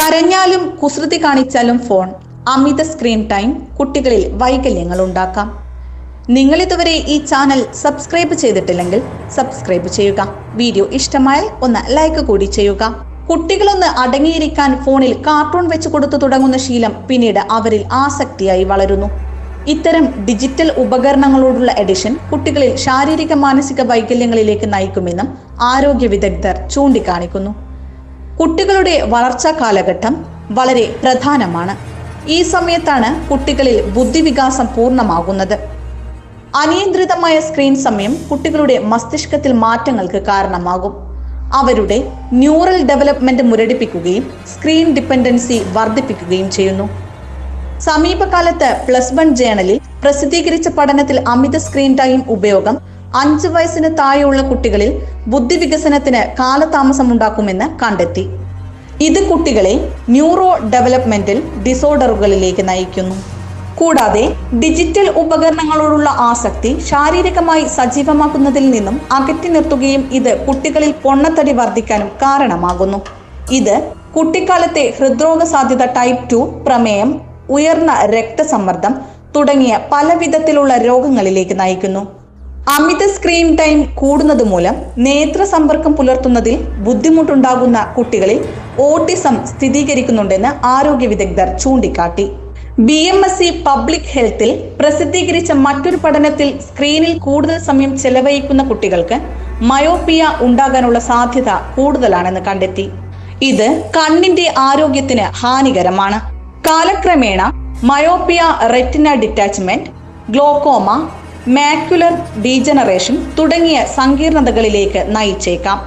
കരഞ്ഞാലും കുസൃതി കാണിച്ചാലും ഫോൺ. അമിത screen time കുട്ടികളിൽ വൈകല്യങ്ങൾ ഉണ്ടാക്കാം നിങ്ങൾ ഇതുവരെ ഈ ചാനൽ സബ്സ്ക്രൈബ് ചെയ്തിട്ടില്ലെങ്കിൽ സബ്സ്ക്രൈബ് ചെയ്യുക. വീഡിയോ ഇഷ്ടമായാൽ ഒന്ന് ലൈക്ക് കൂടി ചെയ്യുക. കുട്ടികളൊന്ന് അടങ്ങിയിരിക്കാൻ ഫോണിൽ കാർട്ടൂൺ വെച്ച് കൊടുത്തു തുടങ്ങുന്ന ശീലം പിന്നീട് അവരിൽ ആസക്തിയായി വളരുന്നു. ഇത്തരം ഡിജിറ്റൽ ഉപകരണങ്ങളോടുള്ള എഡിഷൻ കുട്ടികളിൽ ശാരീരിക മാനസിക വൈകല്യങ്ങളിലേക്ക് നയിക്കുമെന്നും ആരോഗ്യ വിദഗ്ധർ ചൂണ്ടിക്കാണിക്കുന്നു. കുട്ടികളുടെ വളർച്ചാ കാലഘട്ടം വളരെ പ്രധാനമാണ്. ഈ സമയത്താണ് കുട്ടികളിൽ ബുദ്ധിവികാസം പൂർണമാകുന്നത്. അനിയന്ത്രിതമായ സ്ക്രീൻ സമയം കുട്ടികളുടെ മസ്തിഷ്കത്തിൽ മാറ്റങ്ങൾക്ക് കാരണമാകും. അവരുടെ ന്യൂറൽ ഡെവലപ്മെന്റ് മുരടിപ്പിക്കുകയും സ്ക്രീൻ ഡിപ്പെൻഡൻസി വർദ്ധിപ്പിക്കുകയും ചെയ്യുന്നു. സമീപകാലത്ത് പ്ലസ് വൺ ജേണലിൽ പ്രസിദ്ധീകരിച്ച പഠനത്തിൽ അമിത സ്ക്രീൻ ടൈം ഉപയോഗം അഞ്ച് വയസ്സിന് താഴെയുള്ള കുട്ടികളിൽ ബുദ്ധിവികസനത്തിന് കാലതാമസമുണ്ടാക്കുമെന്ന് കണ്ടെത്തി. ഇത് കുട്ടികളെ ന്യൂറോ ഡെവലപ്മെന്റൽ ഡിസോർഡറുകളിലേക്ക് നയിക്കുന്നു. കൂടാതെ ഡിജിറ്റൽ ഉപകരണങ്ങളോടുള്ള ആസക്തി ശാരീരികമായി സജീവമാക്കുന്നതിൽ നിന്നും അകറ്റി നിർത്തുകയും ഇത് കുട്ടികളിൽ പൊണ്ണത്തടി വർദ്ധിക്കാനും കാരണമാകുന്നു. ഇത് കുട്ടിക്കാലത്തെ ഹൃദ്രോഗ സാധ്യത ടൈപ്പ് ടു പ്രമേയം ഉയർന്ന രക്തസമ്മർദ്ദം തുടങ്ങിയ പല വിധത്തിലുള്ള രോഗങ്ങളിലേക്ക് നയിക്കുന്നു. അമിത സ്ക്രീൻ ടൈം കൂടുന്നത് മൂലം നേത്ര സമ്പർക്കം പുലർത്തുന്നതിൽ ബുദ്ധിമുട്ടുണ്ടാകുന്ന കുട്ടികളിൽ ഓട്ടിസം സ്ഥിരീകരിക്കുന്നുണ്ടെന്ന് ആരോഗ്യ വിദഗ്ധർ ചൂണ്ടിക്കാട്ടി. B M S C public ഹെൽത്തിൽ പ്രസിദ്ധീകരിച്ച മറ്റൊരു പഠനത്തിൽ സ്ക്രീനിൽ കൂടുതൽ സമയം ചെലവഴിക്കുന്ന കുട്ടികൾക്ക് മയോപ്പിയ ഉണ്ടാകാനുള്ള സാധ്യത കൂടുതലാണെന്ന് കണ്ടെത്തി. ഇത് കണ്ണിന്റെ ആരോഗ്യത്തിന് ഹാനികരമാണ്. കാലക്രമേണ myopia retina detachment glaucoma macular degeneration തുടങ്ങിയ സങ്കീർണതകളിലേക്ക് നയിച്ചേക്കാം.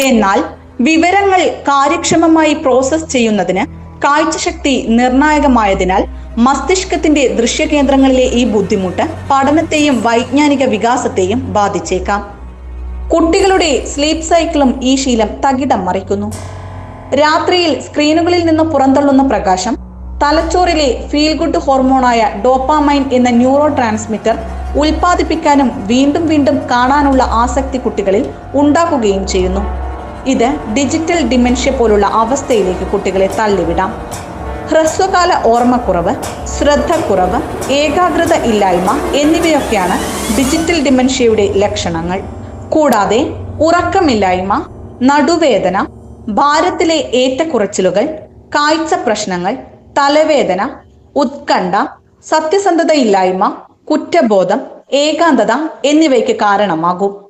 എന്നാൽ വിവരങ്ങൾ കാര്യക്ഷമമായി പ്രോസസ് ചെയ്യുന്നതിന് കാഴ്ചശക്തി നിർണായകമായതിനാൽ മസ്തിഷ്കത്തിന്റെ ദൃശ്യകേന്ദ്രങ്ങളിലെ ഈ ബുദ്ധിമുട്ട് പഠനത്തെയും വൈജ്ഞാനിക വികാസത്തെയും ബാധിച്ചേക്കാം. കുട്ടികളുടെ സ്ലീപ്പ് സൈക്കിളും ഈ ശീലം തകിടം മറിക്കുന്നു. രാത്രിയിൽ സ്ക്രീനുകളിൽ നിന്ന് പുറന്തള്ളുന്ന പ്രകാശം തലച്ചോറിലെ ഫീൽ ഗുഡ് ഹോർമോണായ ഡോപ്പാമൈൻ എന്ന ന്യൂറോ ട്രാൻസ്മിറ്റർ ഉൽപ്പാദിപ്പിക്കാനും വീണ്ടും വീണ്ടും കാണാനുള്ള ആസക്തി കുട്ടികളിൽ ഉണ്ടാക്കുകയും ചെയ്യുന്നു. ഇത് ഡിജിറ്റൽ ഡിമെൻഷ്യ പോലുള്ള അവസ്ഥയിലേക്ക് കുട്ടികളെ തള്ളിവിടാം. ഹ്രസ്വകാല ഓർമ്മക്കുറവ് ശ്രദ്ധക്കുറവ് ഏകാഗ്രത ഇല്ലായ്മ എന്നിവയൊക്കെയാണ് ഡിജിറ്റൽ ഡിമെൻഷ്യയുടെ ലക്ഷണങ്ങൾ. കൂടാതെ ഉറക്കമില്ലായ്മ നടുവേദന ഭാരത്തിലെ ഏറ്റക്കുറച്ചിലുകൾ കാഴ്ച പ്രശ്നങ്ങൾ തലവേദന ഉത്കണ്ഠ സത്യസന്ധതയില്ലായ്മ കുറ്റബോധം ഏകാന്തത എന്നിവയ്ക്ക് കാരണമാകും.